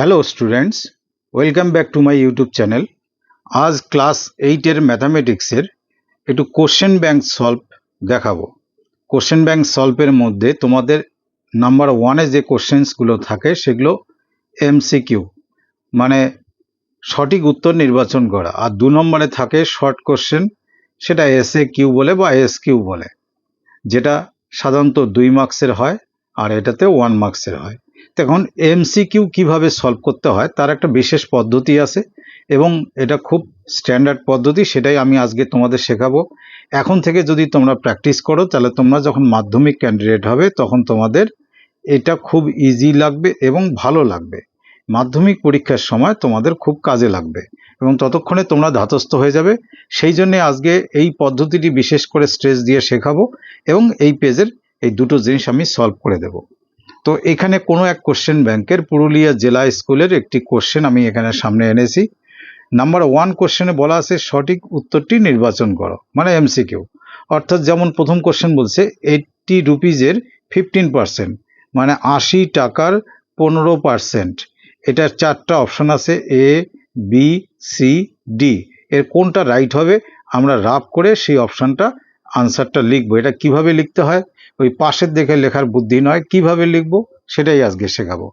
Hello students welcome back to my YouTube channel আজ class এইটের ম্যাথামেটিক্সের একটু কোশ্চেন ব্যাংক সলভ দেখাবো। কোশ্চেন ব্যাংক সলভের মধ্যে তোমাদের নাম্বার ওয়ানে যে কোশ্চেন্সগুলো থাকে, সেগুলো এমসিকিউ মানে সঠিক উত্তর নির্বাচন করা। আর দু নম্বরে থাকে শর্ট কোশ্চেন সেটা এসএ কিউ বলে বা এস কিউ বলে, যেটা সাধারণত দুই মার্কসের হয়, আর এটাতে ওয়ান মার্কসের হয়। তো এখন এমসিকিউ কীভাবে সলভ করতে হয়, তার একটা বিশেষ পদ্ধতি আছে এবং এটা খুব স্ট্যান্ডার্ড পদ্ধতি, সেটাই আমি আজকে তোমাদের শেখাবো। এখন থেকে যদি তোমরা প্র্যাকটিস করো, তাহলে তোমরা যখন মাধ্যমিক ক্যান্ডিডেট হবে, তখন তোমাদের এটা খুব ইজি লাগবে এবং ভালো লাগবে। মাধ্যমিক পরীক্ষার সময় তোমাদের খুব কাজে লাগবে এবং ততক্ষণে তোমরা ধাতস্থ হয়ে যাবে। সেই জন্যে আজকে এই পদ্ধতিটি বিশেষ করে স্ট্রেস দিয়ে শেখাবো এবং এই পেজের এই দুটো জিনিস আমি সলভ করে দেব। তো এখানে কোনো এক কোশ্চেন ব্যাংকের পুরুলিয়া জেলা স্কুলের একটি কোশ্চেন আমি এখানে সামনে এনেছি। নাম্বার ওয়ান কোশ্চেনে বলা আছে, সঠিক উত্তরটি নির্বাচন করো মানে এমসিকিউ অর্থাৎ যেমন প্রথম কোশ্চেন বলছে এইটটি রুপিজের ফিফটিন পার্সেন্ট মানে আশি টাকার পনেরো পার্সেন্ট এটার চারটা অপশন আছে এ বি সি ডি এর কোনটা রাইট হবে, আমরা রাফ করে সেই অপশানটা আনসারটা লিখব। এটা কীভাবে লিখতে হয়? ওই পাশের দেখে লেখার বুদ্ধি নয়, কীভাবে লিখব সেটাই আজকে শেখাবো।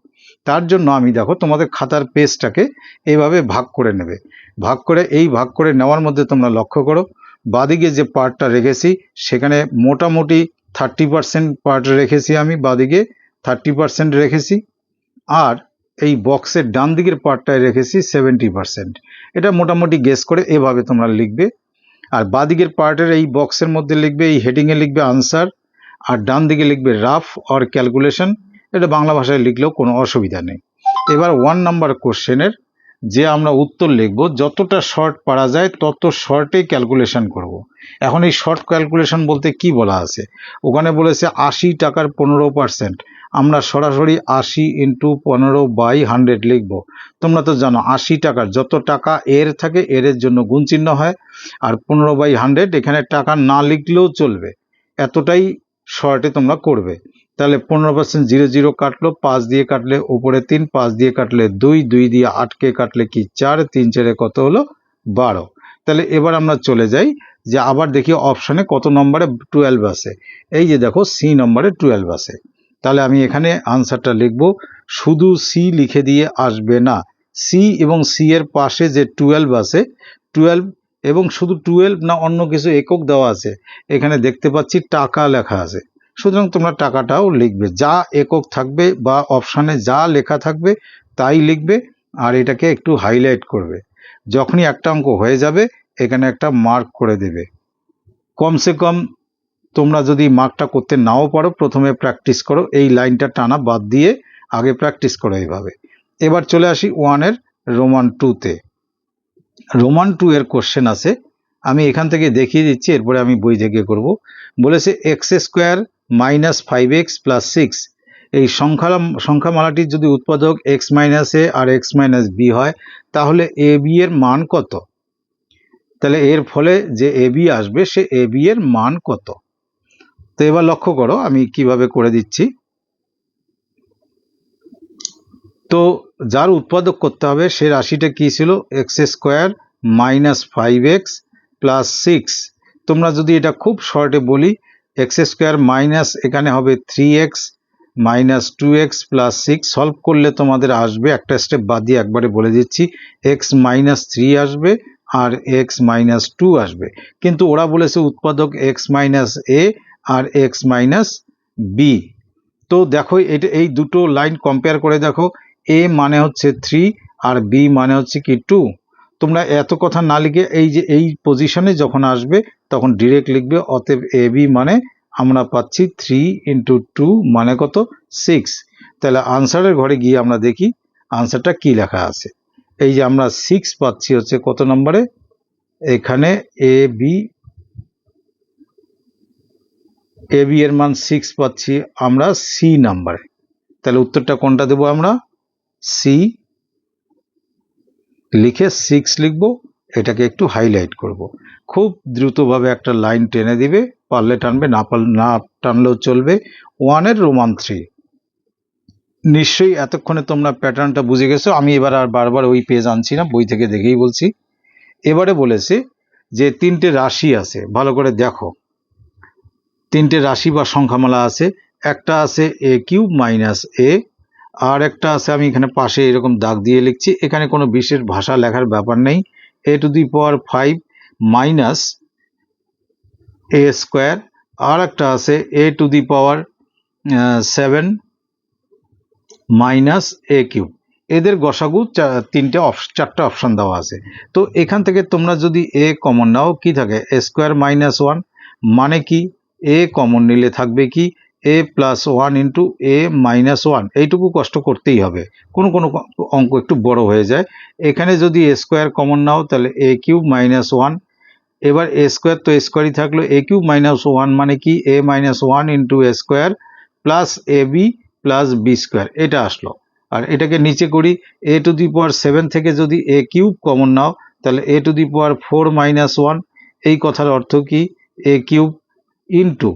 তার জন্য আমি দেখো তোমাদের খাতার পেজটাকে এইভাবে ভাগ করে নেবে। ভাগ করে, এই ভাগ করে নেওয়ার মধ্যে তোমরা লক্ষ্য করো, বাদিকে যে পার্টটা রেখেছি, সেখানে মোটামুটি থার্টি পার্সেন্ট পার্ট রেখেছি আমি, বাদিকে থার্টি পার্সেন্ট রেখেছি, আর এই বক্সের ডান দিকের পার্টটায় রেখেছি সেভেন্টি পার্সেন্ট। এটা মোটামুটি গেস করে এভাবে তোমরা লিখবে, আর বাদিকের পার্টের এই বক্সের মধ্যে লিখবে, এই হেডিংয়ে লিখবে আনসার আর ডান দিকে লিখবে রাফ অর ক্যালকুলেশন। এটা বাংলা ভাষায় লিখলেও কোনো অসুবিধা নেই। এবার ওয়ান নাম্বার কোশ্চেনের যে আমরা উত্তর লিখব, যতটা শর্ট পারা যায় তত শর্টে ক্যালকুলেশন করব। এখন এই শর্ট ক্যালকুলেশন বলতে কি বলা আছে? ওখানে বলেছে আশি টাকার পনেরো পার্সেন্ট আমরা সরাসরি আশি ইন্টু পনেরো বাই হান্ড্রেড লিখব। তোমরা তো জানো, আশি টাকার যত টাকা এর থাকে, এর জন্য গুণ চিহ্ন হয়। আর পনেরো বাই হান্ড্রেড এখানে টাকা না লিখলেও চলবে। এতটাই শর্টে তোমরা করবে। তাহলে পনেরো পার্সেন্ট জিরো জিরো কাটলো, পাঁচ দিয়ে কাটলে উপরে তিন, পাঁচ দিয়ে কাটলে দুই দুই দিয়ে আটকে কাটলে কি চার, তিন চারে কত হলো বারো। তাহলে এবার আমরা চলে যাই যে আবার দেখি অপশানে কত নম্বরে টুয়েলভ আছে। এই যে দেখো সি নম্বরে টুয়েলভ আছে। তাহলে আমি এখানে আনসারটা লিখব, শুধু সি লিখে দিয়ে আসবে না। সি এবং সি এর পাশে যে টুয়েলভ আছে টুয়েলভ এবং শুধু টুয়েলভ না অন্য কিছু একক দেওয়া আছে। এখানে দেখতে পাচ্ছি টাকা লেখা আছে। সুতরাং তোমরা টাকাটাও লিখবে। যা একক থাকবে বা অপশানে যা লেখা থাকবে তাই লিখবে আর এটাকে একটু হাইলাইট করবে। যখনই একটা অঙ্ক হয়ে যাবে, এখানে একটা মার্ক করে দেবে। কমসে কম তোমরা যদি মার্কটা করতে নাও পারো, প্রথমে প্র্যাকটিস করো। এই লাইনটা টানা বাদ দিয়ে আগে প্র্যাকটিস করো এইভাবে। এবার চলে আসি ওয়ানের রোমান টুতে রোমান টু এর কোশ্চেন আছে। আমি এখান থেকে দেখিয়ে দিচ্ছি, এরপরে আমি বই থেকে করব। বলেছে x square minus five x plus six এই সংখ্যা সংখ্যামালাটির যদি উৎপাদক এক্স মাইনাস এ আর এক্স মাইনাস বি হয়, তাহলে এ বি এর মান কত? তাহলে এর ফলে যে এ বি আসবে, সে এ বি এর মান কত? তো এবার লক্ষ্য করো, আমি কীভাবে করে দিচ্ছি। তো যার উৎপাদক করতে হবে সে রাশিটা কি ছিল? X square minus five x plus six তোমরা যদি এটা খুব শর্টে বলি এক্স স্কোয়ার মাইনাস এখানে হবে three x minus two x plus six solve করলে তোমাদের আসবে, একটা স্টেপ বাদ দিয়ে একবারে বলে দিচ্ছি এক্স মাইনাস থ্রি আসবে আর এক্স মাইনাস টু আসবে। কিন্তু ওরা বলেছে উৎপাদক এক্স মাইনাস এ আর এক্স মাইনাস বি তো দেখো, এটা এই দুটো লাইন কম্পেয়ার করে দেখো এ মানে হচ্ছে থ্রি আর বি মানে হচ্ছে কি টু তোমরা এত কথা না লিখে এই যে, এই পজিশনে যখন আসবে, তখন ডিরেক্ট লিখবে, অতএব এ বি মানে আমরা পাচ্ছি থ্রি ইন্টু টু মানে কত? সিক্স তাহলে আনসারের ঘরে গিয়ে আমরা দেখি আনসারটা কি লেখা আছে? এই যে আমরা সিক্স পাচ্ছি হচ্ছে কত নম্বরে? এখানে এ বি এ বি এর মান সিক্স পাচ্ছি আমরা সি নাম্বারে তাহলে উত্তরটা কোনটা দেবো আমরা? সি লিখে সিক্স লিখব, এটাকে একটু হাইলাইট করব। খুব দ্রুতভাবে একটা লাইন টেনে দিবে, পারলে টানবে, না পারলে না টানলেও চলবে। ওয়ানের রোমান থ্রি নিশ্চয়ই এতক্ষণে তোমরা প্যাটার্নটা বুঝে গেছো, আমি এবার আর বারবার ওই পেজ আনছি না, বই থেকে দেখেই বলছি। এবারে বলেছে যে তিনটে রাশি আছে, ভালো করে দেখো। তিনটে রাশি বা সংখ্যামালা আছে, একটা আছে এ কিউব মাইনাস এ আর একটা আছে, আমি এখানে পাশে এরকম দাগ দিয়ে লিখছি। এখানে কোনো বিশেষ ভাষা লেখার ব্যাপার নেই। A to the power five minus A square আর একটা আছে A to the power seven minus A cube এদের গসাগু তিনটে চারটে অপশন দেওয়া আছে। তো এখান থেকে তোমরা যদি এ কমন নাও, কি থাকে? এ স্কোয়ার মাইনাস ওয়ান মানে কি? এ কমন নিলে থাকবে কি? A plus one into A minus one এইটুকু কষ্ট করতেই হবে। কোনো কোনো অঙ্ক একটু বড় হয়ে যায়। এখানে যদি এ স্কোয়ার কমন নাও, তাহলে এ কিউব মাইনাস ওয়ান এবার এ স্কোয়ার তো স্কোয়ারই থাকল। এ কিউব মাইনাস ওয়ান মানে কি? A minus one into A square plus A B plus B square এটা আসলো। আর এটাকে নিচে করি। এ টু দি পাওয়ার সেভেন থেকে যদি এ কিউব কমন নাও, তাহলে A to the power four minus one এই কথার অর্থ কি? এ কিউব ইন্টু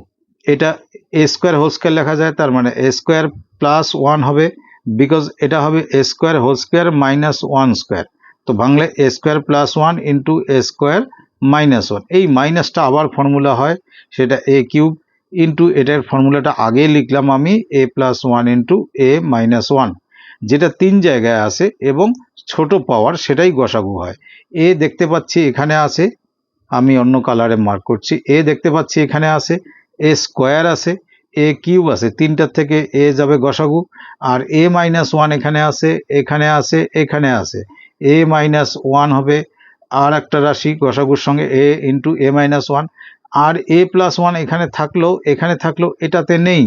এটা এ স্কোয়ার হোল স্কোয়ার লেখা যায়, তার মানে এ স্কোয়ার প্লাস ওয়ান হবে বিকজ এটা হবে A square whole square minus one square তো বাংলায় A square plus one into A square minus one এই মাইনাসটা আবার ফর্মুলা হয়, সেটা এ কিউব ইন্টু এটার ফর্মুলাটা আগে লিখলাম আমি A plus one into A minus one যেটা তিন জায়গায় আছে এবং ছোট পাওয়ার সেটাই গসাগু হয়। এ দেখতে পাচ্ছি এখানে আছে, আমি অন্য কালারে মার্ক করছি। এ দেখতে পাচ্ছি এখানে আছে এ স্কোয়ার আছে, এ কিউব আছে, তিনটার থেকে এ যাবে গসাগু, আর এ মাইনাস ওয়ান এখানে আছে এখানে আছে এখানে আছে। এ মাইনাস ওয়ান হবে আর একটা রাশি গসাগুর সঙ্গে, A into A minus one. R A plus one এখানে থাকলেও এখানে থাকলেও এটাতে নেই,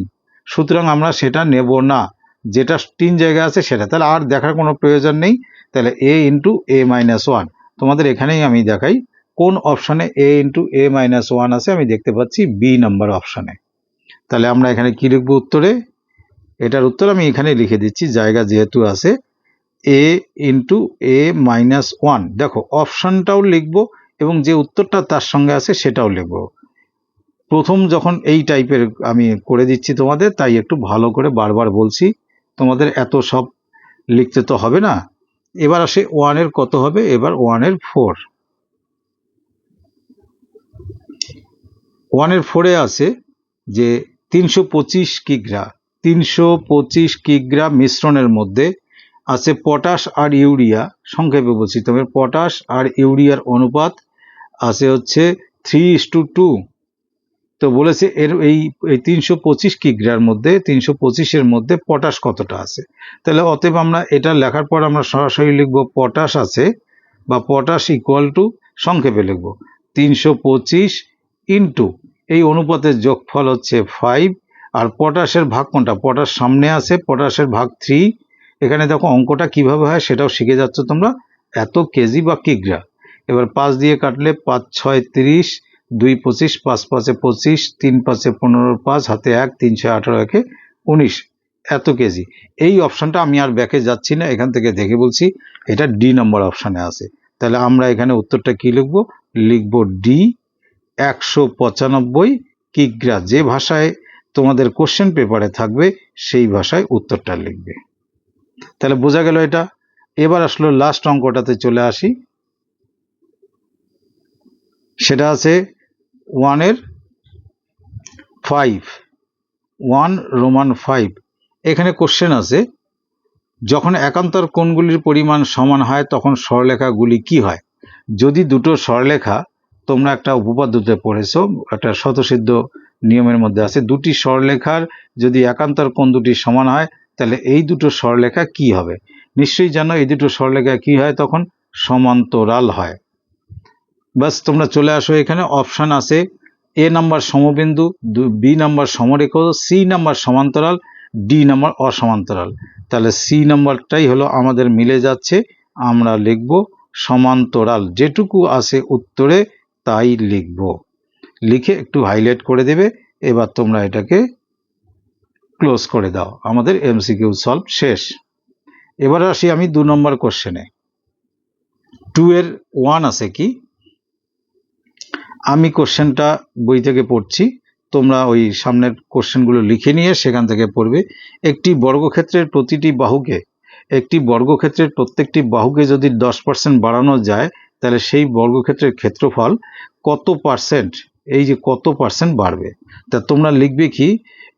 সুতরাং আমরা সেটা নেব না। যেটা তিন জায়গায় আছে সেটা তাহলে আর দেখার কোনো প্রয়োজন নেই, তাহলে A into A minus one. তোমাদের এখানেই আমি দেখাই কোন অপশানে A into A minus one আছে, আমি দেখতে পাচ্ছি বি নাম্বার অপশানে। তাহলে আমরা এখানে কি লিখব উত্তরে? এটার উত্তর আমি এখানে লিখে দিচ্ছি, জায়গা যেহেতু আছে। A into A minus one দেখো, অপশানটাও লিখব এবং যে উত্তরটা তার সঙ্গে আছে সেটাও লিখব। প্রথম যখন এই টাইপের আমি করে দিচ্ছি তোমাদের, তাই একটু ভালো করে বারবার বলছি। তোমাদের এত সব লিখতে তো হবে না। এবার আসে ওয়ানের কত হবে? এবার ওয়ানের ফোর ওয়ানের ফোরে আছে যে তিনশো পঁচিশ কিগ্রা, তিনশো পঁচিশ কিগ্রা মিশ্রণের মধ্যে আছে পটাশ আর ইউরিয়া সংক্ষেপে বলছি। তবে পটাশ আর ইউরিয়ার অনুপাত আছে হচ্ছে থ্রি ইস টু টু তো বলেছে এর এই এই তিনশো পঁচিশ কিগ্রার মধ্যে, তিনশো পঁচিশের মধ্যে পটাশ কতটা আছে? তাহলে অতএব আমরা এটা লেখার পর আমরা সরাসরি লিখব পটাশ আছে বা পটাশ ইকুয়াল টু সংক্ষেপে লিখব। তিনশো পঁচিশ ইন্টু এই অনুপাতের যোগফল হচ্ছে ফাইভ আর পটাশের ভাগ কোনটা? পটাশ সামনে আছে পটাশের ভাগ থ্রি এখানে দেখো অঙ্কটা কীভাবে হয় সেটাও শিখে যাচ্ছ তোমরা। এত কেজি বা কিগ্রা? এবার পাঁচ দিয়ে কাটলে পাঁচ, ছয়, তিরিশ, দুই, পঁচিশ, পাঁচ, পাঁচে পঁচিশ, তিন, পাঁচে পনেরো, পাঁচ, হাতে এক তিনশো আঠারো, একে উনিশ। এত কেজি। এই অপশানটা আমি আর ব্যাকে যাচ্ছি না, এখান থেকে দেখে বলছি, এটা ডি নম্বর অপশানে আছে। তাহলে আমরা এখানে উত্তরটা কি লিখব? লিখব ডি একশো পঁচানব্বই কিগ্রা। যে ভাষায় তোমাদের কোশ্চেন পেপারে থাকবে, সেই ভাষায় উত্তরটা লিখবে। তাহলে বোঝা গেল এটা। এবার আসলো লাস্ট অঙ্কটাতে চলে আসি। সেটা আছে ওয়ানের ফাইভ ওয়ান রোমান ফাইভ এখানে কোশ্চেন আছে, যখন একান্তর কোণগুলির পরিমাণ সমান হয়, তখন সরলেখাগুলি কি হয়? যদি দুটো সরলেখা তোমরা একটা উপপাদ্যতে পড়েছো, একটা শতসিদ্ধ নিয়মের মধ্যে আছে, দুটি স্বরলেখার যদি একান্তর কোন দুটি সমান হয়, তাহলে এই দুটো স্বরলেখা কি হবে? নিশ্চয়ই জানো, এই দুটো স্বরলেখা কি হয় তখন? সমান্তরাল হয়। বাস তোমরা চলে আসো এখানে, অপশান আছে, এ নাম্বার সমবিন্দু বি নাম্বার সমরেখ, সি নাম্বার সমান্তরাল, ডি নাম্বার অসমান্তরাল। তাহলে সি নাম্বারটাই হলো আমাদের মিলে যাচ্ছে, আমরা লিখব সমান্তরাল। যেটুকু আছে উত্তরে তাই লিখব। লিখে একটু হাইলাইট করে দেবে, এবার তোমরা এটাকে ক্লোজ করে দাও। আমাদের এমসিকিউ সলভ শেষ। এবার আসি আমি দু নম্বর কোশ্চেনে টু এর ওয়ান আছে কি? আমি কোশ্চেনটা বই থেকে পড়ছি, তোমরা ওই সামনের কোশ্চেনগুলো লিখে নিয়ে সেখান থেকে পড়বে। একটি বর্গক্ষেত্রের প্রতিটি বাহুকে, একটি বর্গক্ষেত্রের প্রত্যেকটি বাহুকে যদি দশ পার্সেন্ট বাড়ানো যায় তাহলে সেই বর্গক্ষেত্রের ক্ষেত্রফল কত পার্সেন্ট এই যে কত পার্সেন্ট বাড়বে? তা তোমরা লিখবে কি?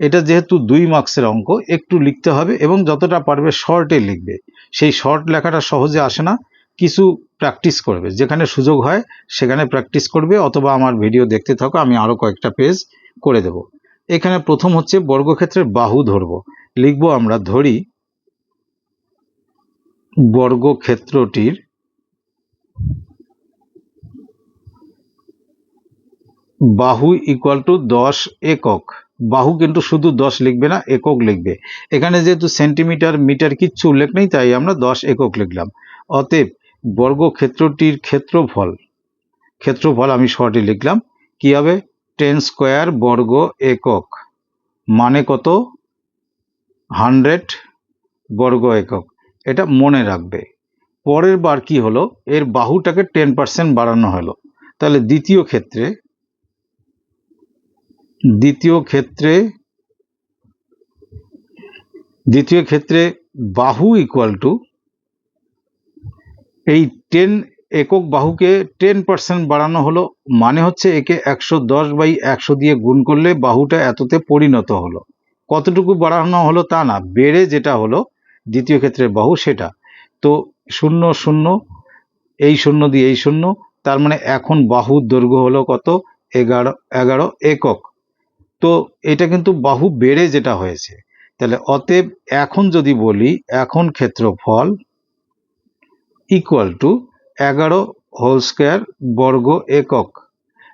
এটা যেহেতু দুই মার্কসের অঙ্ক, একটু লিখতে হবে এবং যতটা পারবে শর্টে লিখবে। সেই শর্ট লেখাটা সহজে আসে না। কিছু প্র্যাকটিস করবে। যেখানে সুযোগ হয়, সেখানে প্র্যাকটিস করবে অথবা আমার ভিডিও দেখতে থাকো, আমি আরও কয়েকটা পেজ করে দেব। এখানে প্রথম হচ্ছে বর্গক্ষেত্রের বাহু ধরব। লিখব আমরা ধরি বর্গক্ষেত্রটির বাহু ইকুয়াল টু দশ একক। বাহু কিন্তু শুধু দশ লিখবে না, একক লিখবে। এখানে যেহেতু সেন্টিমিটার মিটার কিচ্ছু উল্লেখ নেই, তাই আমরা দশ একক লিখলাম। অতএব বর্গক্ষেত্রটির ক্ষেত্রফল ক্ষেত্রফল আমি শর্টে লিখলাম, কি হবে? টেন স্কোয়ার বর্গ একক। মানে কত? হান্ড্রেড বর্গ একক। এটা মনে রাখবে। পরের বার কি হলো? এর বাহুটাকে টেন পার্সেন্ট বাড়ানো হলো। তাহলে দ্বিতীয় ক্ষেত্রে দ্বিতীয় ক্ষেত্রে দ্বিতীয় ক্ষেত্রে বাহু ইকুয়াল টু এই টেন একক বাহুকে টেন পার্সেন্ট বাড়ানো হলো মানে হচ্ছে একে একশো দশ বাই একশো দিয়ে গুণ করলে বাহুটা এততে পরিণত হলো। কতটুকু বাড়ানো হলো তা না, বেড়ে যেটা হলো দ্বিতীয় ক্ষেত্রে বাহু সেটা। তো শূন্য শূন্য, এই শূন্য দিয়ে এই শূন্য, তার মানে এখন বাহুর দৈর্ঘ্য হলো কত? এগারো এগারো একক। তো এটা কিন্তু বাহু বেড়ে যেটা হয়েছে। তাহলে অতএব এখন যদি বলি, এখন ক্ষেত্রফল ইকুয়াল টু এগারো হোল স্কোয়ার বর্গ একক।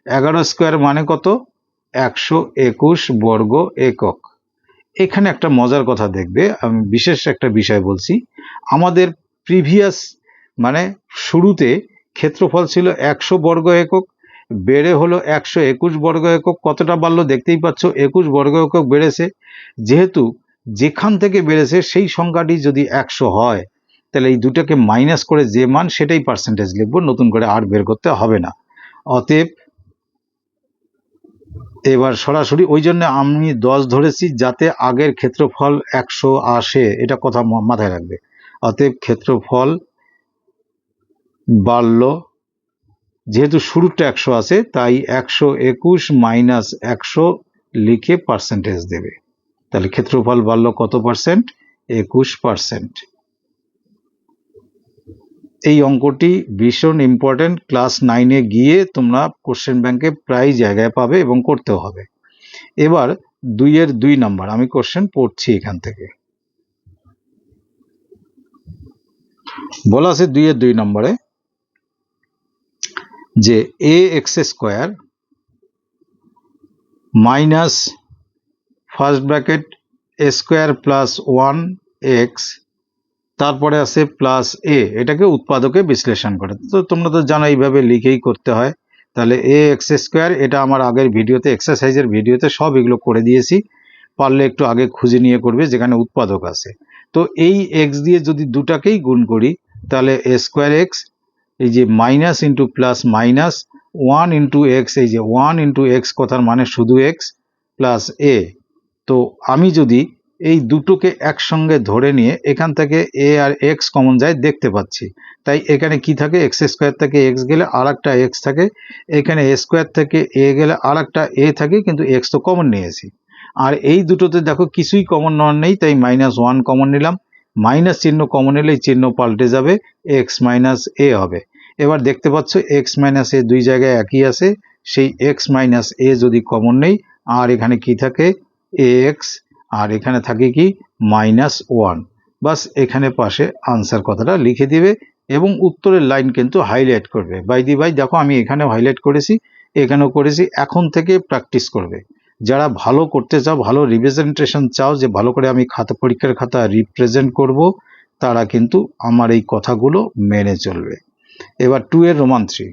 এগারো স্কোয়ার মানে কত? একশো একুশ বর্গ একক। এখানে একটা মজার কথা দেখবে, আমি বিশেষ একটা বিষয় বলছি। আমাদের প্রিভিয়াস মানে শুরুতে ক্ষেত্রফল ছিল একশো বর্গ একক বেড়ে হলো একশো একুশ বর্গ একক। কতটা বাড়লো দেখতেই পাচ্ছ, একুশ বর্গ একক বেড়েছে। যেহেতু যেখান থেকে বেড়েছে সেই সংখ্যাটি যদি একশো হয়, তাহলে এই দুটোকে মাইনাস করে যে মান, সেটাই পার্সেন্টেজ লিখব, নতুন করে আর বের করতে হবে না। অতএব এবার সরাসরি ওই জন্য আমি দশ ধরেছি যাতে আগের ক্ষেত্রফল একশো আসে, এটা কথা মাথায় রাখবে। অতএব ক্ষেত্রফল বাড়ল যেহেতু শুরুটা একশো আছে, তাই একশো একুশ মাইনাস একশো লিখে পার্সেন্টেজ দেবে। তাহলে ক্ষেত্রফল বাড়লো কত পার্সেন্ট একুশ পার্সেন্ট এই অঙ্কটি ভীষণ ইম্পর্টেন্ট ক্লাস নাইনে গিয়ে তোমরা কোশ্চেন ব্যাংকে প্রায় জায়গায় পাবে এবং করতেও হবে। এবার দুইয়ের দুই নাম্বার আমি কোশ্চেন পড়ছি এখান থেকে। বলা আছে দুইয়ের দুই নম্বরে যে A x square minus first bracket A square plus one x তারপরে আছে প্লাস এ এটাকে উৎপাদকে বিশ্লেষণ করে। তো তোমরা তো জানো এইভাবে লিখেই করতে হয়। তাহলে এ এক্স স্কোয়ার এটা আমার আগের ভিডিওতে এক্সারসাইজের ভিডিওতে সব এগুলো করে দিয়েছি। পারলে একটু আগে খুঁজে নিয়ে করবে যেখানে উৎপাদক আছে। তো এই এক্স দিয়ে যদি দুটাকেই গুণ করি, তাহলে এ স্কোয়ার এক্স এই যে minus into plus minus one into x এই যে ওয়ান ইন্টু এক্স কথার মানে শুধু এক্স প্লাস এ তো আমি যদি এই দুটোকে একসঙ্গে ধরে নিয়ে এখান থেকে এ আর এক্স কমন যায় দেখতে পাচ্ছি। তাই এখানে কি থাকে? এক্স স্কোয়ার থেকে এক্স গেলে আর একটা এক্স থাকে। এখানে এ স্কোয়ার থেকে এ গেলে আর একটা এ থাকে, কিন্তু এক্স তো কমন নিয়েছি। আর এই দুটোতে দেখো কিছুই কমন নেওয়ার নেই, তাই মাইনাস ওয়ান কমন নিলাম। মাইনাস চিহ্ন কমন এলেই চিহ্ন পাল্টে যাবে এক্স মাইনাস এ হবে। এবার দেখতে পাচ্ছ এক্স মাইনাস এ দুই জায়গায় একই আছে, সেই এক্স মাইনাস এ যদি কমন নেই, আর এখানে কি থাকে? এ এক্স আর এখানে থাকে কি? মাইনাস ওয়ান বাস এখানে পাশে আনসার কথাটা লিখে দিবে এবং উত্তরের লাইন কিন্তু হাইলাইট করবে। বাই দি বাই দেখো আমি এখানেও হাইলাইট করেছি, এখানেও করেছি, এখন থেকে প্র্যাকটিস করবে। যারা ভালো করতে চাও, ভালো রিপ্রেজেন্টেশন চাও, যে ভালো করে আমি খাতা, পরীক্ষার খাতা রিপ্রেজেন্ট করব, তারা কিন্তু আমার এই কথাগুলো মেনে চলবে। এবার টু এর রোমান থ্রি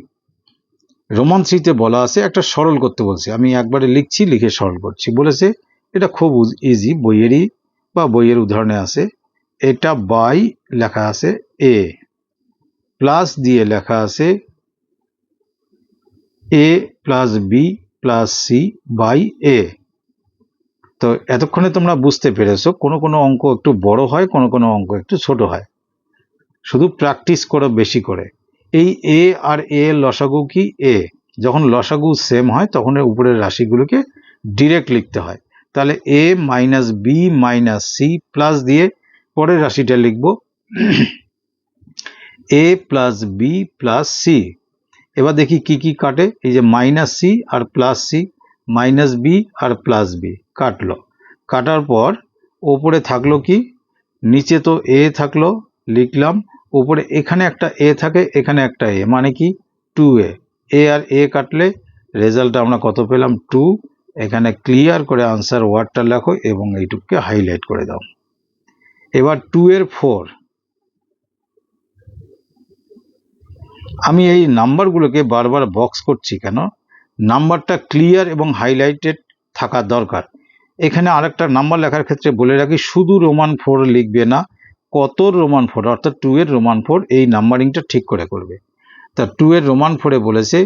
রোমান থ্রিতে বলা আছে, একটা সরল করতে বলছে। আমি একবারে লিখছি, লিখে সরল করছি। বলেছে, এটা খুব ইজি বইয়েরই বা বইয়ের উদাহরণে আছে। এটা বাই লেখা আছে এ প্লাস দিয়ে লেখা আছে A plus B plus C by A তো এতক্ষণে তোমরা বুঝতে পেরেছ, কোনো কোনো অঙ্ক একটু বড় হয়, কোনো কোনো অঙ্ক একটু ছোট হয়। শুধু প্র্যাকটিস করো বেশি করে। এই এ আর এ লসাগু কি এ যখন লসাগু সেম হয়, তখন এর উপরের রাশিগুলোকে ডিরেক্ট লিখতে হয়। তাহলে A minus B minus C plus দিয়ে পরের রাশিটা লিখব। A plus B plus C এবার দেখি কি কি কাটে। এই যে মাইনাস সি আর প্লাস সি মাইনাস বি আর প্লাস বি কাটলো। কাটার পর ওপরে থাকল কি? নিচে তো এ থাকল, লিখলাম। উপরে এখানে একটা এ থাকে, এখানে একটা এ মানে কি? টু এ এ আর এ কাটলে রেজাল্ট আমরা কত পেলাম? টু এখানে ক্লিয়ার করে আনসার ওয়ার্ডটা লেখো এবং এইটুককে হাইলাইট করে দাও। এবার টু এর ফোর আমি এই নাম্বারগুলোকে বারবার বক্স করছি কেন? নাম্বারটা ক্লিয়ার এবং হাইলাইটেড থাকা দরকার। এখানে আরেকটা নাম্বার লেখার ক্ষেত্রে বলে রাখি, শুধু রোমান ফোর লিখবে না কত রোমান ফোর অর্থাৎ টু এর রোমান ফোর এই নাম্বারিংটা ঠিক করে করবে। তা টু এর রোমান ফোরে বলেছে,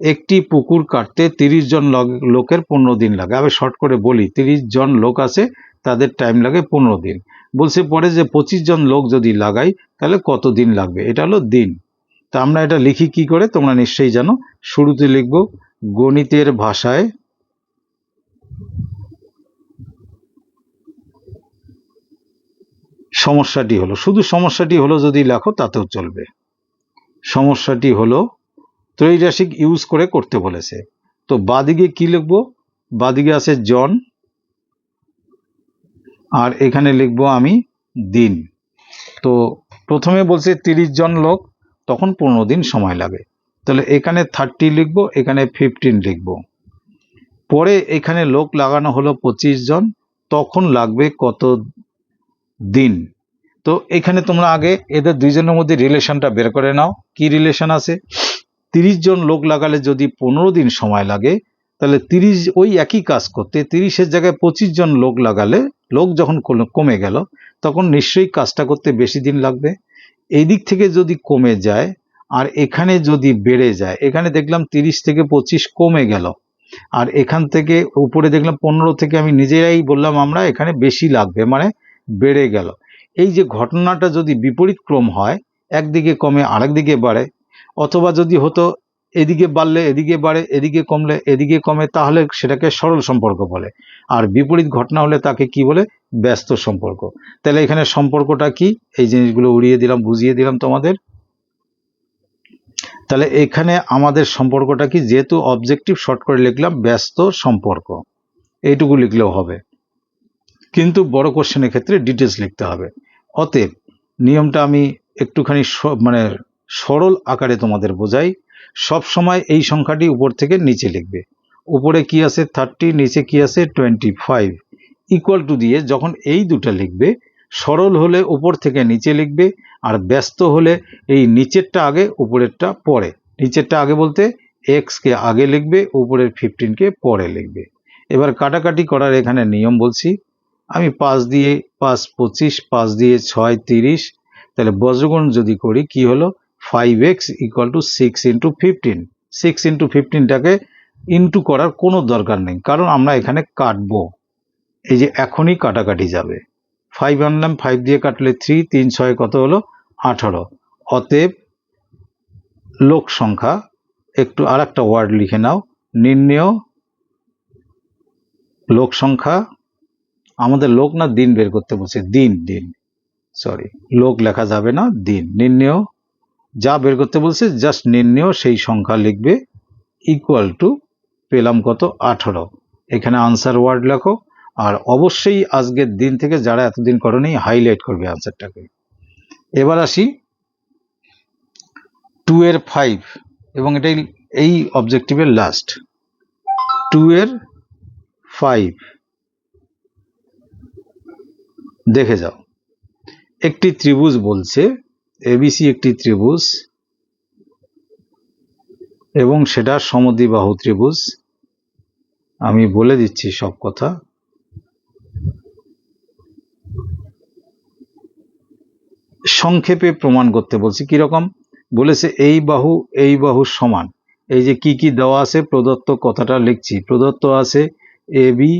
একটি পুকুর কাটতে তিরিশ জন লোকের পনেরো দিন লাগে। আমি শর্ট করে বলি, তিরিশ জন লোক আছে, তাদের টাইম লাগে পনেরো দিন। বলছে পরে যে পঁচিশ জন লোক যদি লাগাই, তাহলে কত দিন লাগবে? এটা হলো দিন। তা আমরা এটা লিখি কি করে? তোমরা নিশ্চয়ই জানো। শুরুতে লিখব, গণিতের ভাষায় সমস্যাটি হলো, শুধু সমস্যাটি হলো যদি লেখো তাতেও চলবে। সমস্যাটি হলো ত্রৈরাসিক ইউজ করে করতে বলেছে। তো বাদিকে কি লিখব? বাদিকে আছে জন, আর এখানে লিখব আমি দিন। তো প্রথমে বলছে তিরিশ জন লোক, তখন পনেরো দিন সময় লাগে। তাহলে এখানে থার্টি লিখব, এখানে ফিফটিন লিখব। পরে এখানে লোক লাগানো হলো পঁচিশ জন, তখন লাগবে কত দিন? তো এখানে তোমরা আগে এদের দুইজনের মধ্যে রিলেশনটা বের করে নাও। কি রিলেশন আছে? তিরিশ জন লোক লাগালে যদি পনেরো দিন সময় লাগে, তাহলে তিরিশ, ওই একই কাজ করতে তিরিশের জায়গায় পঁচিশ জন লোক লাগালে, লোক যখন কমে গেল, তখন নিশ্চয়ই কাজটা করতে বেশি দিন লাগবে। এই দিক থেকে যদি কমে যায়, আর এখানে যদি বেড়ে যায়, এখানে দেখলাম তিরিশ থেকে পঁচিশ কমে গেল। আর এখান থেকে উপরে দেখলাম পনেরো থেকে আমি নিজেরাই বললাম, আমরা এখানে বেশি লাগবে। মানে বেড়ে গেল। এই যে ঘটনাটা যদি বিপরীত ক্রম হয়, একদিকে কমে আরেক দিকে বাড়ে, অথবা যদি হতো এদিকে বাড়লে এদিকে বাড়ে, এদিকে কমলে এদিকে কমে, তাহলে সেটাকে সরল সম্পর্ক বলে। আর বিপরীত ঘটনা হলে তাকে কি বলে? ব্যস্ত সম্পর্ক। তাহলে এখানে সম্পর্কটা কি? এই জিনিসগুলো উড়িয়ে দিলাম, বুঝিয়ে দিলাম তোমাদের। তাহলে এখানে আমাদের সম্পর্কটা কি? যেহেতু অবজেক্টিভ শর্ট করে লিখলাম, ব্যস্ত সম্পর্ক। এইটুকু লিখলেও হবে। কিন্তু বড় কোশ্চেনের ক্ষেত্রে ডিটেলস লিখতে হবে। অতএব নিয়মটা আমি একটুখানি মানে সরল আকারে তোমাদের বোঝাই। সব সময় এই সংখ্যাটি উপর থেকে নিচে লিখবে। উপরে কি আছে? থার্টি নিচে কি আছে? টোয়েন্টি ফাইভ ইকুয়াল টু দিয়ে যখন এই দুটো লিখবে, সরল হলে উপর থেকে নিচে লিখবে আর ব্যস্ত হলে এই নিচেরটা আগে, উপরেরটা পরে। নিচেরটা আগে বলতে এক্স কে আগে লিখবে, উপরের ফিফটিনকে পরে লিখবে। এবার কাটাকাটি করার এখানে নিয়ম বলছি। আমি পাঁচ দিয়ে পাঁচ পঁচিশ, পাঁচ দিয়ে ছয় তিরিশ, তাহলে বজ্রগুণ যদি করি কি হলো? Five x equal to six into fifteen six into ফিফটিনটাকে into করার কোনো দরকার নেই, কারণ আমরা এখানে কাটবো। এই যে এখনই কাটাকাটি যাবে। ফাইভ আনলাম ফাইভ দিয়ে কাটলে থ্রি তিন, ছয় কত হলো? আঠারো। অতএব লোক সংখ্যা, একটু আর একটা ওয়ার্ড লিখে নাও। নির্ণেয়, লোক সংখ্যা আমাদের লোক না দিন বের করতে বলছে, দিন দিন। সরি লোক লেখা যাবে না, দিন। নির্ণেয়, যা বের করতে বলছে জাস্ট নির্ণেয়, সেই সংখ্যা লিখবে ইকুয়াল টু পেলাম কত? আঠারো। এখানে আনসার ওয়ার্ড লেখো, আর অবশ্যই আজকের দিন থেকে যারা এতদিন করেনি হাইলাইট করবে আনসারটাকে এবার আসি টু এর ফাইভ এবং এটাই এই অবজেক্টিভের লাস্ট টু এর ফাইভ দেখে যাও। একটি ত্রিভুজ বলছে এবিসি একটি ত্রিভুজ এবং সেটা সমদ্বিবাহু ত্রিভুজ। আমি বলে দিচ্ছি সব কথা। সংক্ষেপে প্রমাণ করতে বলছি কীরকম? বলেছে এই বাহু এই বাহু সমান। এই যে কি কি দেওয়া আছে, প্রদত্ত কথাটা লিখছি। প্রদত্ত আছে A B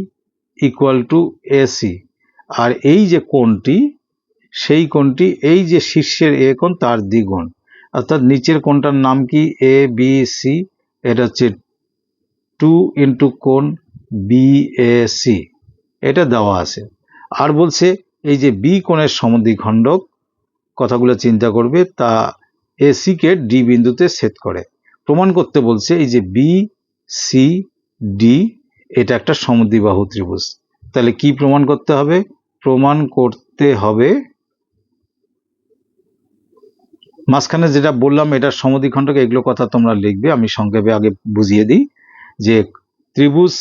equal to AC আর এই যে কোণটি, সেই কোণটি, এই যে শীর্ষের এ কোণ, তার দ্বিগুণ। অর্থাৎ নিচের কোণটার নাম কি? এ বি সি এটা হচ্ছে টু ইন্টু কোণ বি এ সি এটা দেওয়া আছে। আর বলছে, এই যে বি কোণের সমদ্বিখণ্ডক, কথাগুলো চিন্তা করবে, তা এসি কে ডি বিন্দুতে ছেদ করে। প্রমাণ করতে বলছে, এই যে বি সি ডি এটা একটা সমদ্বিবাহু ত্রিভুজ। তাহলে কি প্রমাণ করতে হবে? প্রমাণ করতে হবে। মাঝখানে যেটা বললাম এটা সমদ্বিখণ্ডক এগুলো কথা তোমরা লিখবে, আমি সংক্ষেপে আগে বুঝিয়ে দিই যে ত্রিভুজ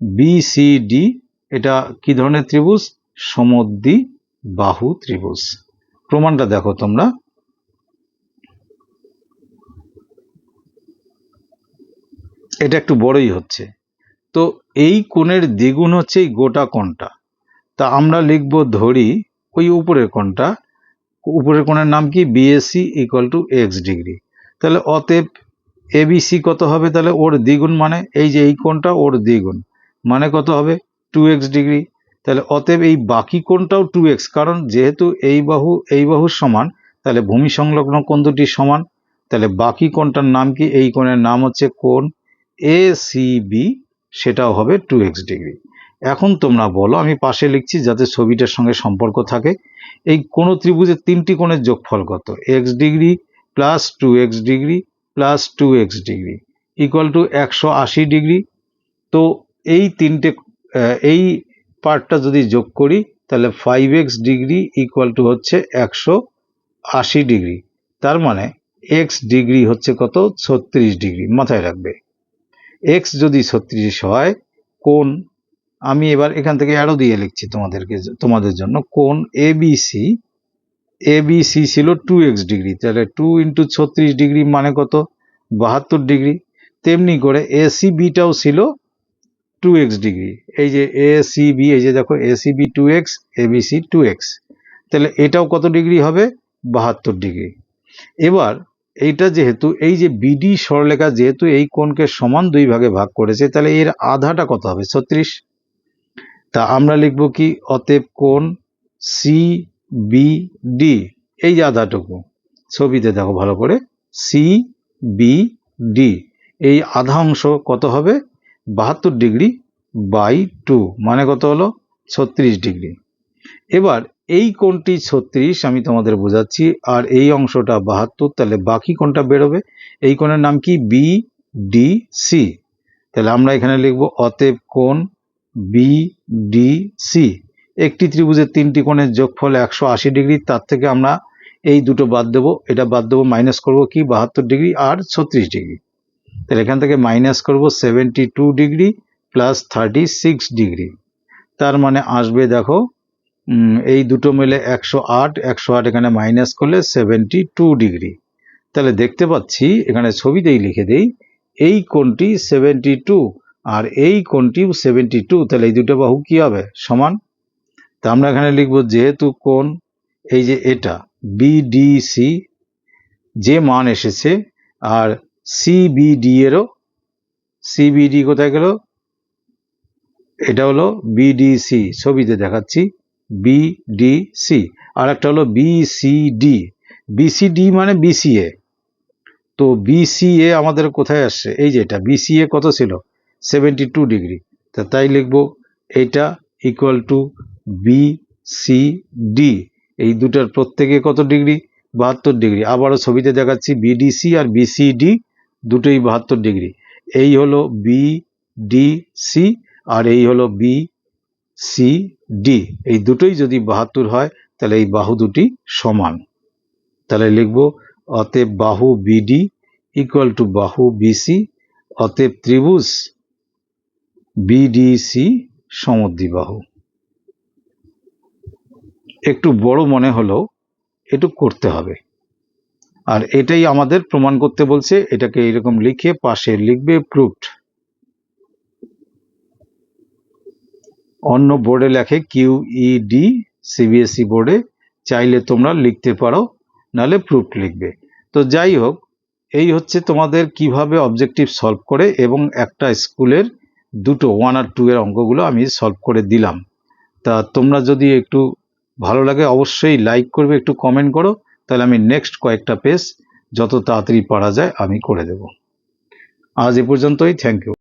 বিসিডি এটা কি ধরনের ত্রিভুজ? সমদ্বি বাহু ত্রিভুজ। প্রমাণটা দেখো তোমরা। এটা একটু বড়ই হচ্ছে। তো এই কোণের দ্বিগুণ হচ্ছে এই গোটা কোণটা। তা আমরা লিখব ধরি ওই উপরের কোণটা। উপরের কোণের নাম কি? BSC equal to x degree তাহলে অতএব এবিসি কত হবে? তাহলে ওর দ্বিগুণ মানে এই যে এই কোণটা ওর দ্বিগুণ। মানে কত হবে? টু এক্স ডিগ্রি তাহলে অতএব এই বাকি কোণটাও টু এক্স কারণ যেহেতু এই বাহু, এই বাহুর সমান, তাহলে ভূমি সংলগ্ন কোণ দুটি সমান। তাহলে বাকি কোণটার নাম কি? এই কোণের নাম হচ্ছে কোণ এ সি বি সেটাও হবে টু এক্স ডিগ্রি এখন তোমরা বলো, আমি পাশে লিখছি যাতে ছবিটার সঙ্গে সম্পর্ক থাকে। এই কোন ত্রিভুজের তিনটি কোণের যোগফল কত? X degree plus two x degree plus two x degree equal to একশো আশি ডিগ্রি। তো এই তিনটে এই পার্টটা যদি যোগ করি, তাহলে five x degree equal to হচ্ছে একশো আশি ডিগ্রি। তার মানে এক্স ডিগ্রি হচ্ছে কত? ছত্রিশ ডিগ্রি। মাথায় রাখবে। এক্স যদি ছত্রিশ হয় কোন আমি এবার এখান থেকে অ্যারো দিয়ে লিখছি তোমাদেরকে, তোমাদের জন্য। কোন এবিসি এবিসি ছিল টু এক্স ডিগ্রি তাহলে টু ইন্টু ছত্রিশ ডিগ্রি মানে কত? বাহাত্তর ডিগ্রি তেমনি করে এসি বিটাও ছিল টু এক্স ডিগ্রি এই যে এসি বি এই যে দেখো AC B two x A ABC two x তাহলে এটাও কত ডিগ্রি হবে? বাহাত্তর ডিগ্রি এবার এইটা যেহেতু, এই যে বিডি সরলেখা যেহেতু এই কোণকে সমান দুই ভাগে ভাগ করেছে, তাহলে এর আধাটা কত হবে? ছত্রিশ? তা আমরা লিখব কি? অতএব কোন সি বি ডি এই আধাটুকু। ছবিতে দেখো ভালো করে। সি বি ডি এই আধা অংশ কত হবে? বাহাত্তর ডিগ্রি বাই টু। মানে কত হলো? ছত্রিশ ডিগ্রি। এবার এই কোণটি ছত্রিশ, আমি তোমাদের বোঝাচ্ছি। আর এই অংশটা বাহাত্তর, তাহলে বাকি কোণটা বেরোবে। এই কোণের নাম কি? বি ডি সি তাহলে আমরা এখানে লিখব অতএব কোণ বি ডি সি একটি ত্রিভুজের তিনটি কোণের যোগফল একশো আশি ডিগ্রি, তার থেকে আমরা এই দুটো বাদ দেবো। এটা বাদ দেবো মাইনাস করব কি? বাহাত্তর ডিগ্রি আর ছত্রিশ ডিগ্রি। তাহলে এখান থেকে মাইনাস করব seventy two degree plus thirty six degree. তার মানে আসবে দেখো এই দুটো মিলে একশো আট একশো আট এখানে মাইনাস করলে সেভেন্টি টু ডিগ্রি। তাহলে দেখতে পাচ্ছি, এখানে ছবিতেই লিখে দেই, এই কোণটি সেভেন্টি টু আর এই কোণটিও সেভেন্টি টু তাহলে এই দুটো বাহু কি হবে? সমান? তা আমরা এখানে লিখব যেহেতু কোণ, এই যে এটা বিডিসি যে মান এসেছে, আর সিবিডি এরও সিবিডি কোথায় গেল? এটা হলো বিডিসি ছবিতে দেখাচ্ছি বিডিসি আর একটা হলো বিসিডি বিসিডি মানে বিসিএ তো বিসিএ আমাদের কোথায় আসছে? এই যে এটা বিসিএ কত ছিল? Seventy two degree. তা তাই লিখব এইটা equal to B C D এই দুটার প্রত্যেকে কত ডিগ্রি? বাহাত্তর ডিগ্রি। আবারও ছবিতে দেখাচ্ছি বিডিসি আর বিসিডি দুটোই বাহাত্তর ডিগ্রি। এই হলো বিডিসি আর এই হলো বি সি ডি এই দুটোই যদি বাহাত্তর হয়, তাহলে এই বাহু দুটি সমান। তাহলে লিখব অতএব বাহু বিডি ইকুয়াল টু বাহু বিসি অতএব ত্রিভুজ বিডিসি সমদ্বিবাহু। একটু বড় মনে হলেও একটু করতে হবে। আর এটাই আমাদের প্রমাণ করতে বলছে, এটাকে এরকম লিখে পাশে লিখবে প্রুফড। অন্য বোর্ডে লেখে কিউ ই ডি সিবিএসই বোর্ডে, চাইলে তোমরা লিখতে পারো, নাহলে প্রুফ লিখবে। তো যাই হোক, এই হচ্ছে তোমাদের কীভাবে অবজেক্টিভ সলভ করে এবং একটা স্কুলের দুটো ওয়ান আর টু এর অঙ্কগুলো আমি সলভ করে দিলাম। তা তোমরা যদি একটু ভালো লাগে, অবশ্যই লাইক করবে, একটু কমেন্ট করো, তাহলে আমি নেক্সট কয়েকটা পেজ যত তাড়াতাড়ি পারা যায় আমি করে দেব। আজ এ পর্যন্তই থ্যাংক ইউ